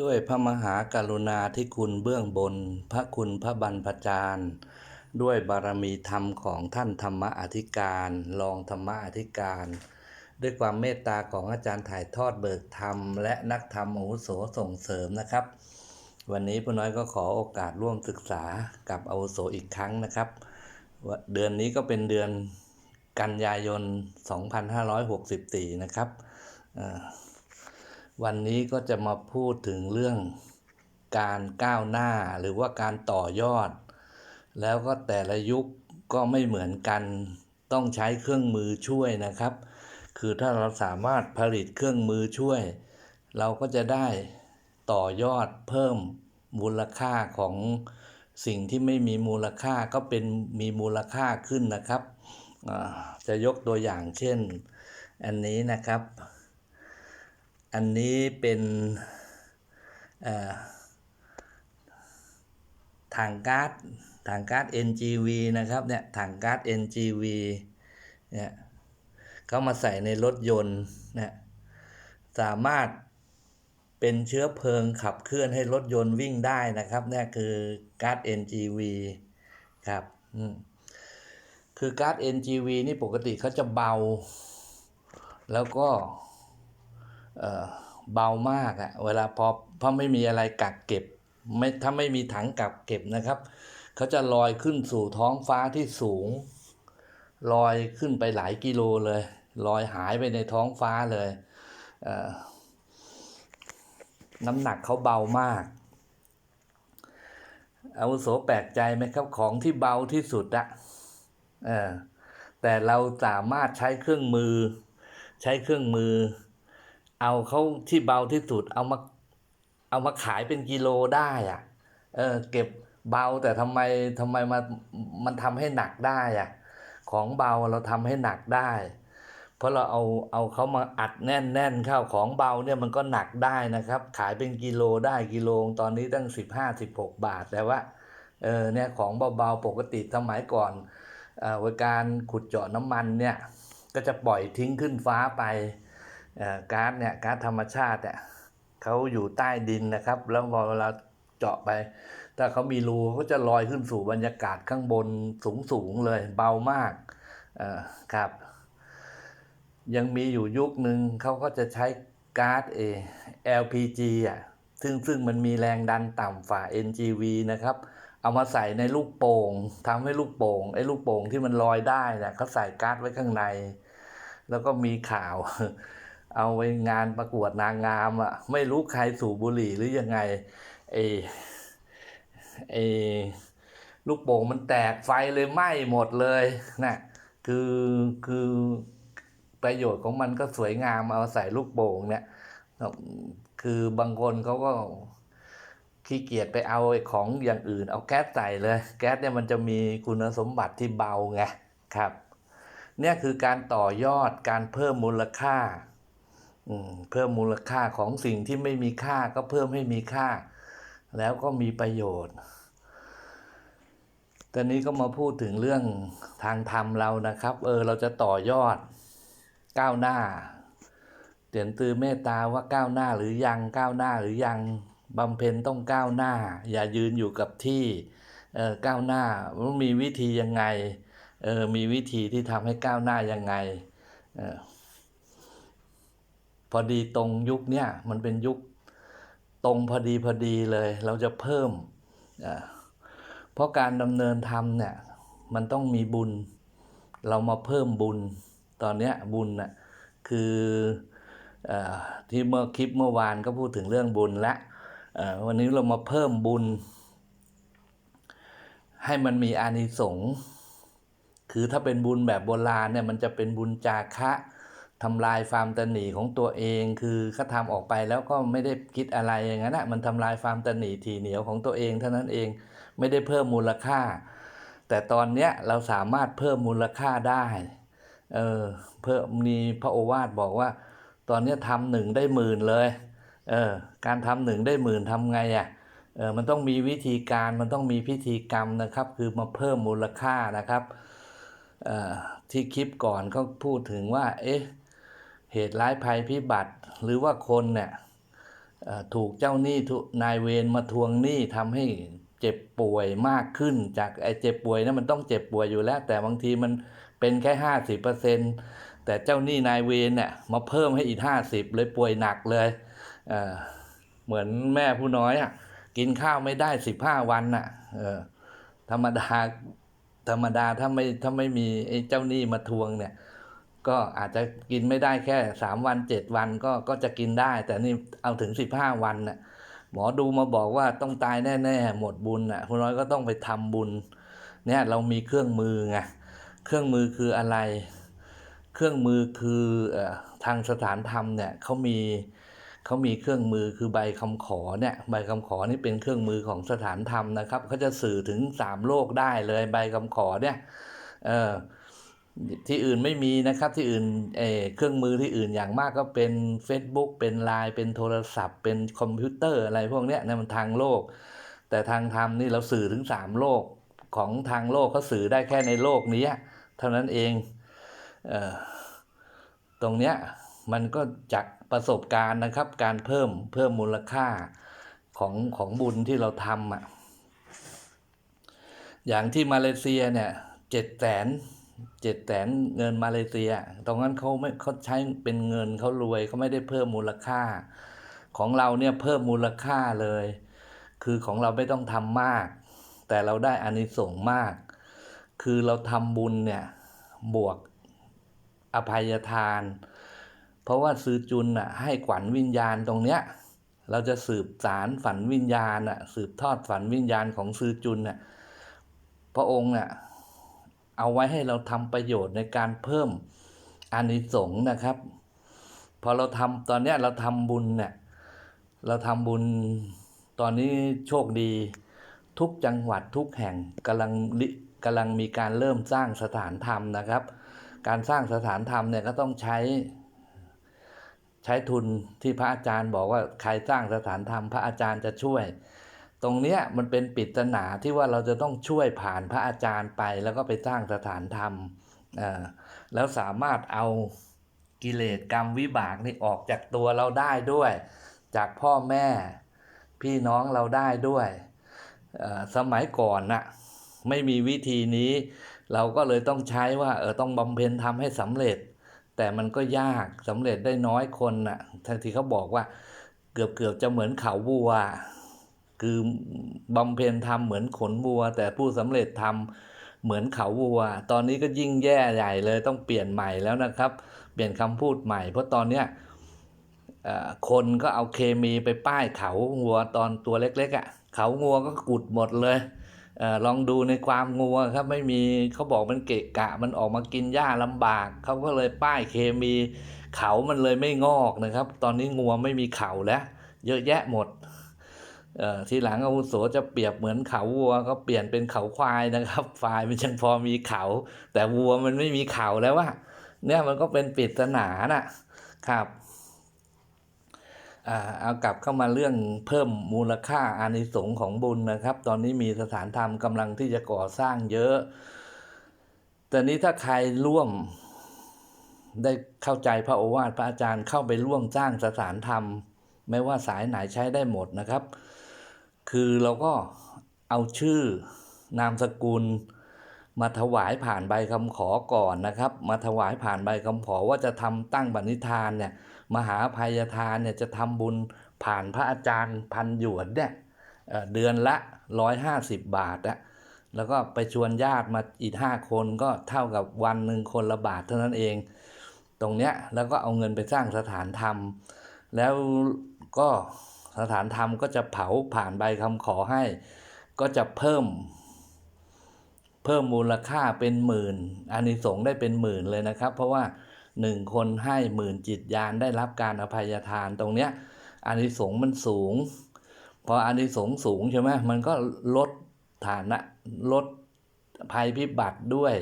ด้วยพระมหากรุณาธิคุณเบื้องบน พระคุณพระบรรพจารย์ ด้วยบารมีธรรมของท่านธรรมอธิการรองธรรมอธิการ ด้วยความเมตตาของอาจารย์ถ่ายทอดเบิกธรรม และนักธรรมอาวุโสส่งเสริมนะครับ วันนี้ผู้น้อยก็ขอโอกาสร่วมศึกษากับอาวุโสอีกครั้งนะครับ เดือนนี้ก็เป็นเดือนกันยายน 2564 นะครับอ่อ วันนี้ก็จะมาพูดถึงเรื่องการก้าวหน้าหรือว่าการต่อยอด แล้วก็แต่ละยุคก็ไม่เหมือนกันต้องใช้เครื่องมือช่วยนะครับ คือถ้าเราสามารถผลิตเครื่องมือช่วย เราก็จะได้ต่อยอดเพิ่มมูลค่าของสิ่งที่ไม่มีมูลค่าก็เป็นมีมูลค่าขึ้นนะครับ จะยกตัวอย่างเช่น อันนี้นะครับ อันนี้เป็นถังก๊าซถังก๊าซ NGV นะครับเนี่ยถังก๊าซ NGV เนี่ยเขามาใส่ในรถยนต์เนี่ยสามารถเป็นเชื้อเพลิงขับเคลื่อนให้รถยนต์วิ่งได้นะครับเนี่ยคือก๊าซ NGV ครับคือก๊าซ NGV นี่ปกติเขาจะเบา แล้วก็ เบามากอะเวลาพอพราไม่มีอะไรกักเก็บไม่ถ้าไม่มีถังกักเก็บนะครับเขาจะลอยขึ้นสู่ท้องฟ้าที่สูง ลอยขึ้นไปหลายกิโลเลย ลอยหายไปในท้องฟ้าเลยเอ่อน้ำหนักเขาเบามาก อาวุโสแปลกใจไหมครับของที่เบาที่สุดอะแต่เราสามารถใช้เครื่องมือ ใช้เครื่องมือ เอาเขาที่เบาที่สุดเอามาเอามาขายเป็นกิโลได้อะเออเก็บเบาแต่ทำไมทำไมมามันทำให้หนักได้อะของเบาเราทำให้หนักได้ เพราะเราเอาเอาเขามาอัดแน่นแน่นเข้าของเบาเนี่ยมันก็หนักได้นะครับ ขายเป็นกิโลได้กิโลตอนนี้ตั้งสิบห้าสิบหกบาทแต่ว่าเออเนี่ยของเบาๆปกติสมัยก่อนเอ่อการขุดเจาะน้ำมันเนี่ยก็จะปล่อยทิ้งขึ้นฟ้าไป ก๊าซเนี่ยก๊าซธรรมชาติเนี่ยเขาอยู่ใต้ดินนะครับ แล้วพอเวลาเจาะไป ถ้าเขามีรูเขาจะลอยขึ้นสู่บรรยากาศข้างบนสูงสูงเลยเบามากครับ ยังมีอยู่ยุคหนึ่งเขาก็จะใช้ก๊าซเอ LPG อะซึ่งซึ่งมันมีแรงดันต่ำฝ่า NGV นะครับ เอามาใส่ในลูกโป่งทำให้ลูกโป่งไอ้ลูกโป่งที่มันลอยได้เนี่ยเขาใส่ก๊าซไว้ข้างใน แล้วก็มีข่าว เอาไปงานประกวดนางงามอะ ไม่รู้ใครสูบบุหรี่หรือยังไงเอเอลูกโป่งมันแตกไฟเลยไหม้หมดเลยนะคือคือประโยชน์ของมันก็สวยงามเอาใส่ลูกโป่งเนี่ยคือบางคนเขาก็ขี้เกียจไปเอาไอ้ของอย่างอื่น เอาแก๊สใส่เลย แก๊สเนี่ยมันจะมีคุณสมบัติที่เบาไงครับ เนี่ยคือการต่อยอดการเพิ่มมูลค่า เพิ่มมูลค่าของสิ่งที่ไม่มีค่าก็เพิ่มให้มีค่า แล้วก็มีประโยชน์ตอนนี้ก็มาพูดถึงเรื่องทางธรรมเรานะครับ เออเราจะต่อยอดก้าวหน้าเตียนตือเมตตาว่าก้าวหน้าหรือยังก้าวหน้าหรือยังบำเพ็ญต้องก้าวหน้า อย่ายืนอยู่กับที่เออก้าวหน้ามันมีวิธียังไงเออมีวิธีที่ทำให้ก้าวหน้ายังไงเออ พอดีตรงยุคเนี้ยมันเป็นยุคตรงพอดีพอดีเลย เราจะเพิ่ม เพราะการดำเนินธรรมเนี่ยมันต้องมีบุญ เรามาเพิ่มบุญ ตอนเนี้ยบุญน่ะคืออที่เมื่อคลิปเมื่อวานก็พูดถึงเรื่องบุญและวันนี้เรามาเพิ่มบุญ ให้มันมีอานิสงส์คือถ้าเป็นบุญแบบโบราณเนี่ยมันจะเป็นบุญจาคะ ทำลายความตหนีของตัวเอง คือเขาทำออกไปแล้วก็ไม่ได้คิดอะไรอย่างนั้นนะมันทำลายความตหนีทีเหนียวของตัวเองเท่านั้นเองไม่ได้เพิ่มมูลค่า แต่ตอนเนี้ยเราสามารถเพิ่มมูลค่าได้เออเพิ่มมีพระโอวาทบอกว่า ตอนเนี้ยทำหนึ่งได้หมื่นเลยเออการทำหนึ่งได้หมื่นทำไงอะเออมันต้องมีวิธีการมันต้องมีพิธีกรรมนะครับ คือมาเพิ่มมูลค่านะครับเอ่อที่คลิปก่อนก็พูดถึงว่า เอ๊ะ เหตุร้ายภัยพิบัติ หรือว่าคนเนี่ยถูกเจ้าหนี้นายเวรมาทวงหนี้ทำให้เจ็บป่วยมากขึ้น จากไอ้เจ็บป่วยนะมันต้องเจ็บป่วยอยู่แล้ว แต่บางทีมันเป็นแค่ห้าสิบเปอร์เซ็นแต่เจ้าหนี้นายเวรเนี่ยมาเพิ่มให้อีกห้าสิบเลยป่วยหนักเลยเเหมือนแม่ผู้น้อยอะกินข้าวไม่ได้สิบห้าวันน่ะธรรมดาธรรมดาถ้าไม่ถ้าไม่มีไอ้เจ้าหนี้มาทวงเนี่ย ก็อาจจะกินไม่ได้แค่สามวันเจ็ดวันก็ก็จะกินได้ แต่นี่เอาถึงสิบห้าวันน่ะหมอดูมาบอกว่าต้องตายแน่ๆหมดบุญน่ะคุณน้อยก็ต้องไปทำบุญ เนี่ยเรามีเครื่องมือไงเครื่องมือคืออะไร เครื่องมือคือเอ่อทางสถานธรรมเนี่ยเขามีเขามีเครื่องมือคือใบคำขอเนี่ยใบคำขอนี่เป็นเครื่องมือของสถานธรรมนะครับเขาจะสื่อถึงสามโลกได้เลยใบคำขอเนี่ยเออ ที่อื่นไม่มีนะครับที่อื่นเอเครื่องมือที่อื่นอย่างมากก็เป็น Facebook เป็นไลน์เป็นโทรศัพท์ เป็นคอมพิวเตอร์อะไรพวกเนี้ยนั่นมันทางโลก แต่ทางธรรมนี่เราสื่อถึงสามโลกของทางโลกเขาสื่อได้แค่ในโลกนี้เท่านั้นเองเออตรงเนี้ยมันก็จากประสบการณ์นะครับ การเพิ่มเพิ่มมูลค่าของของบุญที่เราทำอะอย่างที่มาเลเซียเนี่ยเจ็ดแสน เจ็ดแสนเงินมาเลเซีย ตรงนั้นเขาไม่เขาใช้เป็นเงินเขารวยเขาไม่ได้เพิ่มมูลค่า ของเราเนี่ยเพิ่มมูลค่าเลย คือของเราไม่ต้องทำมาก แต่เราได้อานิสงส์มาก คือเราทำบุญเนี่ยบวกอภัยทาน เพราะว่าซื้อจุนอะให้ขวัญวิญญาณตรงเนี้ยเราจะสืบสารฝันวิญญาณอะสืบทอดฝันวิญญาณของซื้อจุนอะพระองค์เนี่ย เอาไว้ให้เราทำประโยชน์ในการเพิ่มอานิสงส์นะครับ พอเราทำตอนนี้เราทำบุญเนี่ยเราทำบุญตอนนี้โชคดี ทุกจังหวัดทุกแห่งกำลังริกำลังมีการเริ่มสร้างสถานธรรมนะครับ การสร้างสถานธรรมเนี่ยก็ต้องใช้ ใช้ทุนที่พระอาจารย์บอกว่าใครสร้างสถานธรรมพระอาจารย์จะช่วย ตรงเนี้ยมันเป็นปริศนาที่ว่าเราจะต้องช่วยผ่านพระอาจารย์ไปแล้วก็ไปสร้างสถานธรรมอ่าแล้วสามารถเอากิเลสกรรมวิบากนี่ออกจากตัวเราได้ด้วย จากพ่อแม่พี่น้องเราได้ด้วยอ่อสมัยก่อนน่ะไม่มีวิธีนี้ เราก็เลยต้องใช้ว่าเออต้องบำเพ็ญทำให้สำเร็จ แต่มันก็ยากสำเร็จได้น้อยคนน่ะท,ที่เขาบอกว่าเกือบเกือบจะเหมือนเขาวัว คือบำเพ็ญทำเหมือนขนวัว แต่ผู้สำเร็จทำเหมือนเขาวัว ตอนนี้ก็ยิ่งแย่ใหญ่เลยต้องเปลี่ยนใหม่แล้วนะครับ เปลี่ยนคำพูดใหม่ เพราะตอนเนี้ยคนก็เอาเคมีไปป้ายเขาวัวตอนตัวเล็กๆอะเขางัวก็กุดหมดเลยเอลองดูในความงัวครับไม่มีเขาบอกมันเกะกะ มันออกมากินหญ้าลำบากเขาก็เลยป้ายเคมี เขามันเลยไม่งอกนะครับ ตอนนี้งัวไม่มีเขาแล้ว เยอะแยะหมด เอ่อทีหลังอาวุโสจะเปรียบเหมือนเขาวัวก็เปลี่ยนเป็นเขาควายนะครับควายมันยังพอมีเขา แต่วัวมันไม่มีเขาแล้วว่าเนี่ยมันก็เป็นปริศนาน่ะครับเอากลับเข้ามาเรื่องเพิ่มมูลค่าอานิสงส์ของบุญนะครับ ตอนนี้มีสถานธรรมกำลังที่จะก่อสร้างเยอะ แต่นี้ถ้าใครร่วมได้เข้าใจพระโอวาทพระอาจารย์เข้าไปร่วมสร้างสถานธรรม ไม่ว่าสายไหนใช้ได้หมดนะครับ คือเราก็เอาชื่อนามสกุล มาถวายผ่านใบคำขอก่อนนะครับ มาถวายผ่านใบคำขอว่าจะทำตั้งบันิธานเนี่ยมหาภัยทานเนี่ยจะทำบุญผ่านพระอาจารย์พันหยวนเนี่ยเดือนละร้อยห้าสิบบาทอะแล้วก็ไปชวนญาติมาอีกห้าคนก็เท่ากับวันหนึ่งคนละบาทเท่านั้นเอง ตรงเนี้ยแล้วก็เอาเงินไปสร้างสถานธรรม แล้ว ก็สถานธรรมก็จะเผาผ่านใบคำขอให้ ก็จะเพิ่ม เพิ่มมูลค่าเป็นหมื่นอานิสงส์ได้เป็นหมื่นเลยนะครับ เพราะว่าหนึ่งคนให้หมื่นจิตญาณได้รับการอภัยทานตรงเนี้ยอานิสงส์มันสูง พออานิสงส์สูงใช่ไหมมันก็ลดฐานะลดภัยพิบัติด้วย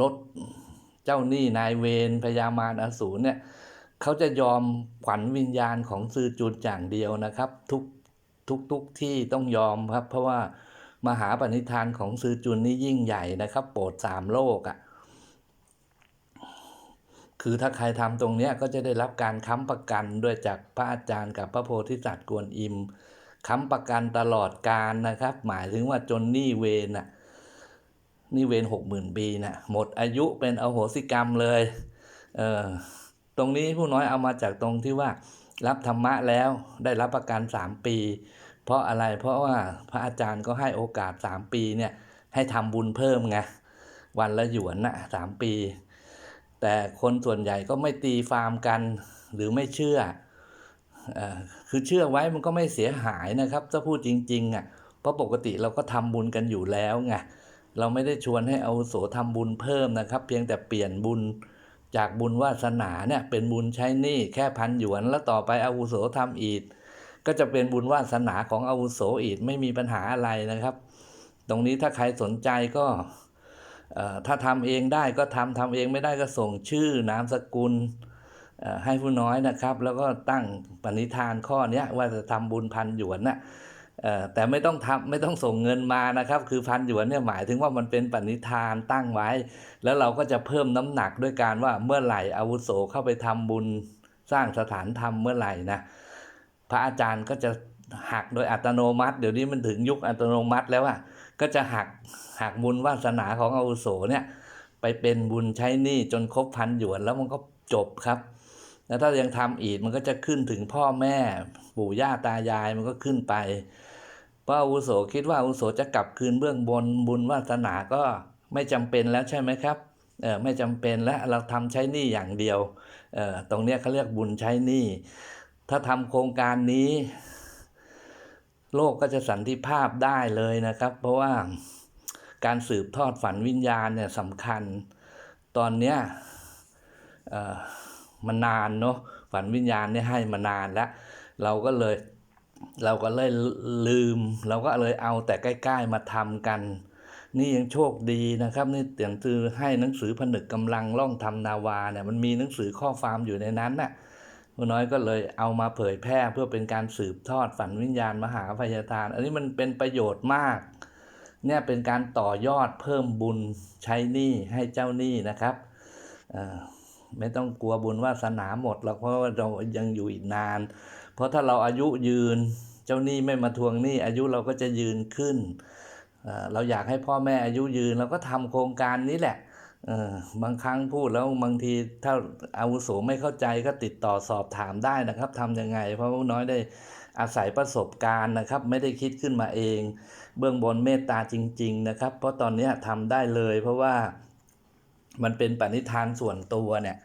ลดเจ้าหนี้นายเวรพยามารอสูรเนี่ย เขาจะยอมขวัญวิญญาณของซือจุนอย่างเดียวนะครับ ทุกทุกทุกที่ต้องยอมครับ เพราะว่ามหาปณิธานของซือจุนนี่ยิ่งใหญ่นะครับ โปรดสามโลกอะ่ะคือถ้าใครทำตรงเนี้ยก็จะได้รับการค้ำประกันด้วยจากพระอาจารย์กับพระโพธิสัตว์กวนอิมค้ำประกันตลอดการนะครับ หมายถึงว่าจนนี้เวรน่ะนี้เวรหกหมื่นปีน่ะหมดอายุเป็นอโหสิกรรมเลย เออ ตรงนี้ผู้น้อยเอามาจากตรงที่ว่ารับธรรมะแล้วได้รับประกันสามปี เพราะอะไรเพราะว่าพระอาจารย์ก็ให้โอกาสสามปีเนี่ยให้ทำบุญเพิ่มไงวันละหยวนน่ะสามปี แต่คนส่วนใหญ่ก็ไม่ตีฟาร์มกันหรือไม่เชื่ออคือเชื่อไว้มันก็ไม่เสียหายนะครับ ถ้าพูดจริงๆอะเพราะปกติเราก็ทำบุญกันอยู่แล้วไงเราไม่ได้ชวนให้เอาโสทำบุญเพิ่มนะครับ เพียงแต่เปลี่ยนบุญ จากบุญวาสนาเนี่ยเป็นบุญใช้หนี้แค่พันหยวน แล้วต่อไปอาวุโสทำอีก ก็จะเป็นบุญวาสนาของอาวุโสอีกไม่มีปัญหาอะไรนะครับ ตรงนี้ถ้าใครสนใจก็ถ้าทำเองได้ก็ทำทำเองไม่ได้ก็ส่งชื่อนามสกุลให้ผู้น้อยนะครับ แล้วก็ตั้งปณิธานข้อนี้ว่าจะทำบุญพันหยวนนะเอ่อ แต่ไม่ต้องทำไม่ต้องส่งเงินมานะครับ คือพันหยวนเนี่ยหมายถึงว่ามันเป็นปณิธานตั้งไว้ แล้วเราก็จะเพิ่มน้ำหนักด้วยการว่าเมื่อไหร่อาวุโสเข้าไปทำบุญสร้างสถานธรรมเมื่อไหร่นะพระอาจารย์ก็จะหักโดยอัตโนมัติ เดี๋ยวนี้มันถึงยุคอัตโนมัติแล้วอะก็จะหักหากบุญวาสนาของอาวุโสเนี่ยไปเป็นบุญใช้หนี้จนครบพันหยวนแล้วมันก็จบครับ แล้วถ้ายังทำอีกมันก็จะขึ้นถึงพ่อแม่ปู่ย่าตายายมันก็ขึ้นไปเพราะอาวุโสคิดว่าอาวุโสจะกลับคืนเบื้องบนบุญวาสนาก็ไม่จำเป็นแล้วใช่ไหมครับเออไม่จำเป็นแล้วเราทำใช้หนี้อย่างเดียวเออตรงเนี้ยเขาเรียกบุญใช้หนี้ถ้าทำโครงการนี้ โลกก็จะสันติภาพได้เลยนะครับ เพราะว่าการสืบทอดฝันวิญญาณเนี่ยสำคัญ ตอนเนี้ยเออ มันนานเนาะฝันวิญญาณเนี่ยให้มานานแล้วเราก็เลยเราก็เลยลืม เราก็เลยเอาแต่ใกล้ ๆมาทำกัน นี่ยังโชคดีนะครับ นี่เตียนตือให้หนังสือผนึกกำลังล่องทำนาวาเนี่ยมันมีหนังสือข้อความอยู่ในนั้นน่ะผู้น้อยก็เลยเอามาเผยแพร่เพื่อเป็นการสืบทอดฝันวิญญาณมหาพยาทาน อันนี้มันเป็นประโยชน์มาก เนี่ยเป็นการต่อยอดเพิ่มบุญใช้หนี้ให้เจ้าหนี้นะครับอ่อ ไม่ต้องกลัวบุญวาสนาหมดหรอกเพราะว่าเรายังอยู่อีกนาน เพราะถ้าเราอายุยืน เจ้าหนี้ไม่มาทวงหนี้อายุเราก็จะยืนขึ้น เราอยากให้พ่อแม่อายุยืนเราก็ทำโครงการนี้แหละบางครั้งพูดแล้วบางทีถ้าอาวุโสไม่เข้าใจก็ติดต่อสอบถามได้นะครับทำยังไง เพราะน้อยได้อาศัยประสบการณ์นะครับ ไม่ได้คิดขึ้นมาเอง เบื้องบนเมตตาจริง ๆ นะครับ เพราะตอนนี้ทำได้เลยเพราะว่า มันเป็นปณิธานส่วนตัวเนี่ย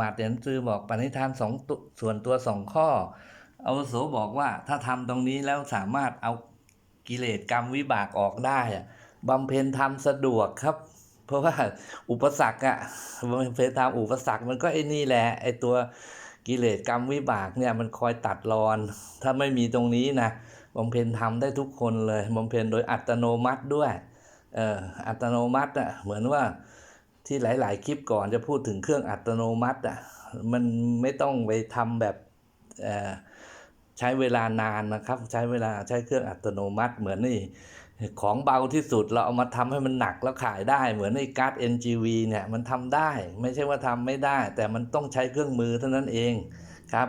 มาเตียนซื้อบอกปณิธานสองส่วนตัวสองข้ออาวุโสบอกว่าถ้าทำตรงนี้แล้วสามารถเอากิเลสกรรมวิบากออกได้อะบำเพ็ญธรรมสะดวกครับ เพราะว่าอุปสรรคอะบำเพ็ญธรรมอุปสรรคมันก็ไอ้นี่แหละไอ้ตัวกิเลสกรรมวิบากเนี่ยมันคอยตัดรอน ถ้าไม่มีตรงนี้นะบำเพ็ญธรรมได้ทุกคนเลยบำเพ็ญโดยอัตโนมัติด้วยเอออัตโนมัติอะเหมือนว่า ที่หลาย ๆ คลิปก่อนจะพูดถึงเครื่องอัตโนมัติอะมันไม่ต้องไปทำแบบใช้เวลานานนะครับ ใช้เวลาใช้เครื่องอัตโนมัติเหมือนนี่ของเบาที่สุดเราเอามาทำให้มันหนักแล้วขายได้เหมือนไอ้การ์ด NGV เนี่ยมันทำได้ ไม่ใช่ว่าทำไม่ได้ แต่มันต้องใช้เครื่องมือเท่านั้นเองครับ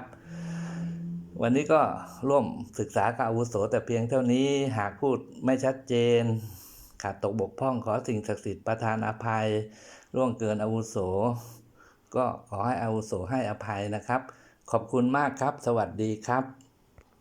วันนี้ก็ร่วมศึกษากับอาวุโส แต่เพียงเท่านี้หากพูดไม่ชัดเจน ขาดตกบกพร่องขอสิ่งศักดิ์สิทธิ์ประทานอภัย ร่วงเกินอาวุโส ก็ขอให้อาวุโสให้อภัยนะครับ ขอบคุณมากครับ สวัสดีครับ